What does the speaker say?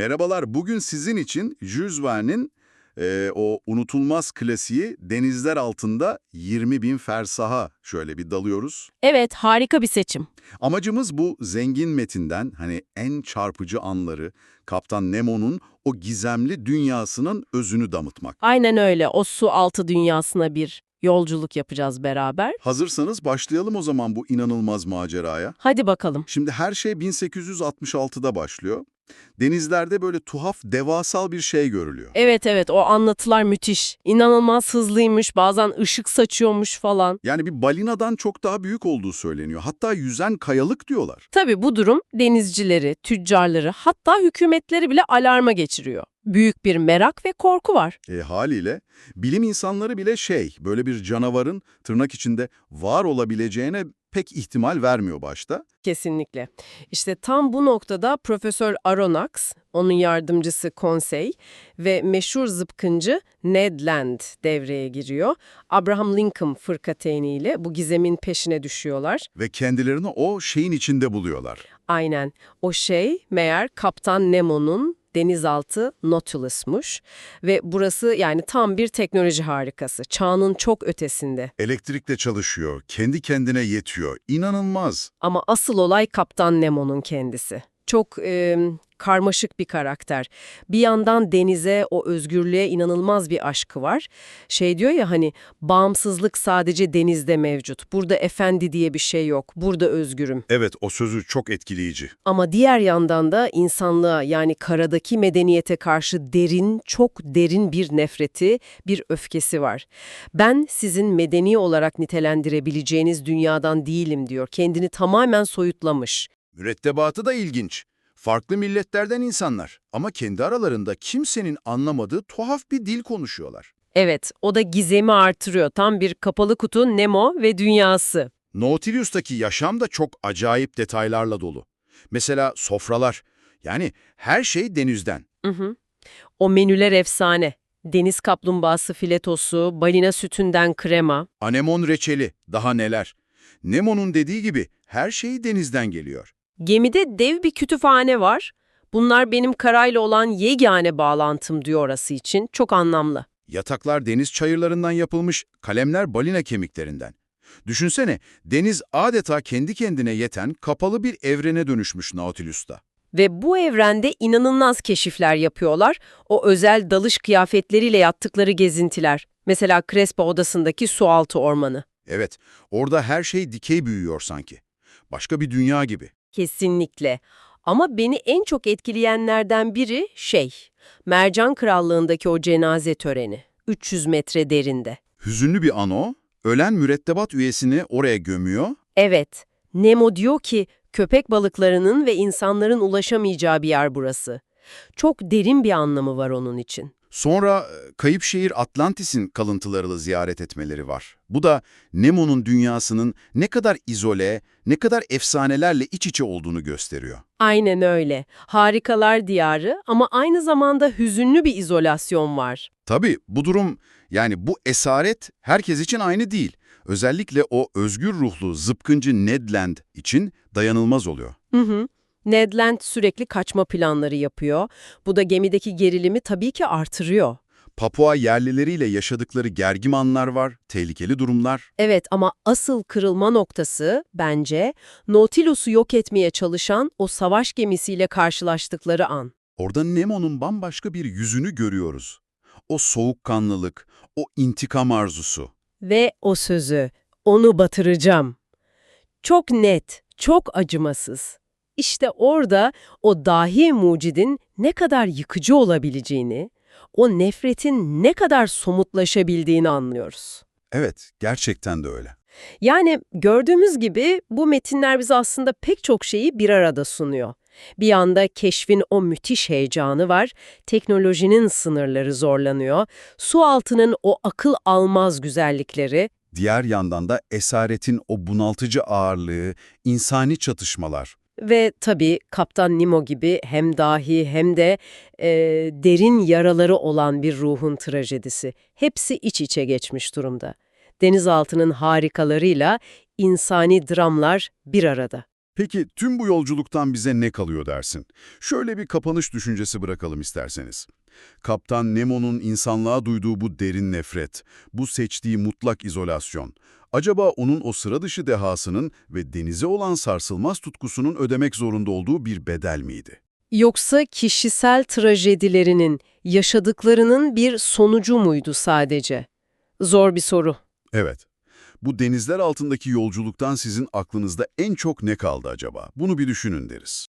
Merhabalar, bugün sizin için Jules Verne'in e, o unutulmaz klasiği Denizler Altında 20 bin fersaha şöyle bir dalıyoruz. Evet, harika bir seçim. Amacımız bu zengin metinden hani en çarpıcı anları, Kaptan Nemo'nun o gizemli dünyasının özünü damıtmak. Aynen öyle. O su altı dünyasına bir yolculuk yapacağız beraber. Hazırsanız başlayalım o zaman bu inanılmaz maceraya. Hadi bakalım. Şimdi her şey 1866'da başlıyor. Denizlerde böyle tuhaf, devasal bir şey görülüyor. Evet evet, o anlatılar müthiş. İnanılmaz hızlıymış, bazen ışık saçıyormuş falan. Yani bir balinadan çok daha büyük olduğu söyleniyor. Hatta yüzen kayalık diyorlar. Tabii bu durum denizcileri, tüccarları, hatta hükümetleri bile alarma geçiriyor. Büyük bir merak ve korku var. E haliyle bilim insanları bile şey, böyle bir canavarın tırnak içinde var olabileceğine pek ihtimal vermiyor başta. Kesinlikle. İşte tam bu noktada Profesör Aronnax, onun yardımcısı Konsey ve meşhur zıpkıncı Ned Land devreye giriyor. Abraham Lincoln fırkateyniyle bu gizemin peşine düşüyorlar. Ve kendilerini o şeyin içinde buluyorlar. Aynen. O şey meğer Kaptan Nemo'nun denizaltı Nautilus'muş ve burası yani tam bir teknoloji harikası. Çağının çok ötesinde. Elektrikle çalışıyor, kendi kendine yetiyor. İnanılmaz. Ama asıl olay Kaptan Nemo'nun kendisi. Çok e, karmaşık bir karakter. Bir yandan denize, o özgürlüğe inanılmaz bir aşkı var. Şey diyor ya hani bağımsızlık sadece denizde mevcut. Burada efendi diye bir şey yok. Burada özgürüm. Evet, o sözü çok etkileyici. Ama diğer yandan da insanlığa yani karadaki medeniyete karşı derin, çok derin bir nefreti, bir öfkesi var. Ben sizin medeni olarak nitelendirebileceğiniz dünyadan değilim diyor. Kendini tamamen soyutlamış. Mürettebatı da ilginç. Farklı milletlerden insanlar ama kendi aralarında kimsenin anlamadığı tuhaf bir dil konuşuyorlar. Evet, o da gizemi artırıyor. Tam bir kapalı kutu Nemo ve dünyası. Nautilus'taki yaşam da çok acayip detaylarla dolu. Mesela sofralar, yani her şey denizden. Hı hı. O menüler efsane. Deniz kaplumbağası filetosu, balina sütünden krema. Anemon reçeli, daha neler. Nemo'nun dediği gibi her şey denizden geliyor. Gemide dev bir kütüphane var. Bunlar benim karayla olan yegane bağlantım diyor orası için. Çok anlamlı. Yataklar deniz çayırlarından yapılmış, kalemler balina kemiklerinden. Düşünsene, deniz adeta kendi kendine yeten kapalı bir evrene dönüşmüş Nautilus'ta. Ve bu evrende inanılmaz keşifler yapıyorlar. O özel dalış kıyafetleriyle yattıkları gezintiler. Mesela Crespo odasındaki sualtı ormanı. Evet, orada her şey dikey büyüyor sanki. Başka bir dünya gibi. Kesinlikle. Ama beni en çok etkileyenlerden biri şey, Mercan Krallığındaki o cenaze töreni. 300 metre derinde. Hüzünlü bir ano, ölen mürettebat üyesini oraya gömüyor. Evet, Nemo diyor ki köpek balıklarının ve insanların ulaşamayacağı bir yer burası. Çok derin bir anlamı var onun için. Sonra e, kayıp şehir Atlantis'in kalıntılarını ziyaret etmeleri var. Bu da Nemo'nun dünyasının ne kadar izole, ne kadar efsanelerle iç içe olduğunu gösteriyor. Aynen öyle. Harikalar diyarı ama aynı zamanda hüzünlü bir izolasyon var. Tabii bu durum, yani bu esaret herkes için aynı değil. Özellikle o özgür ruhlu zıpkıncı Ned Land için dayanılmaz oluyor. Hı hı. Ned Land sürekli kaçma planları yapıyor. Bu da gemideki gerilimi tabii ki artırıyor. Papua yerlileriyle yaşadıkları gergin anlar var, tehlikeli durumlar. Evet ama asıl kırılma noktası bence Nautilus'u yok etmeye çalışan o savaş gemisiyle karşılaştıkları an. Orada Nemo'nun bambaşka bir yüzünü görüyoruz. O soğukkanlılık, o intikam arzusu. Ve o sözü, onu batıracağım. Çok net, çok acımasız. İşte orada o dahi mucidin ne kadar yıkıcı olabileceğini, o nefretin ne kadar somutlaşabildiğini anlıyoruz. Evet, gerçekten de öyle. Yani gördüğümüz gibi bu metinler bize aslında pek çok şeyi bir arada sunuyor. Bir yanda keşfin o müthiş heyecanı var, teknolojinin sınırları zorlanıyor, su altının o akıl almaz güzellikleri, Diğer yandan da esaretin o bunaltıcı ağırlığı, insani çatışmalar. Ve tabii Kaptan Nemo gibi hem dahi hem de e, derin yaraları olan bir ruhun trajedisi. Hepsi iç içe geçmiş durumda. Denizaltının harikalarıyla insani dramlar bir arada. Peki tüm bu yolculuktan bize ne kalıyor dersin? Şöyle bir kapanış düşüncesi bırakalım isterseniz. Kaptan Nemo'nun insanlığa duyduğu bu derin nefret, bu seçtiği mutlak izolasyon, acaba onun o sıra dışı dehasının ve denize olan sarsılmaz tutkusunun ödemek zorunda olduğu bir bedel miydi? Yoksa kişisel trajedilerinin, yaşadıklarının bir sonucu muydu sadece? Zor bir soru. Evet. Bu denizler altındaki yolculuktan sizin aklınızda en çok ne kaldı acaba? Bunu bir düşünün deriz.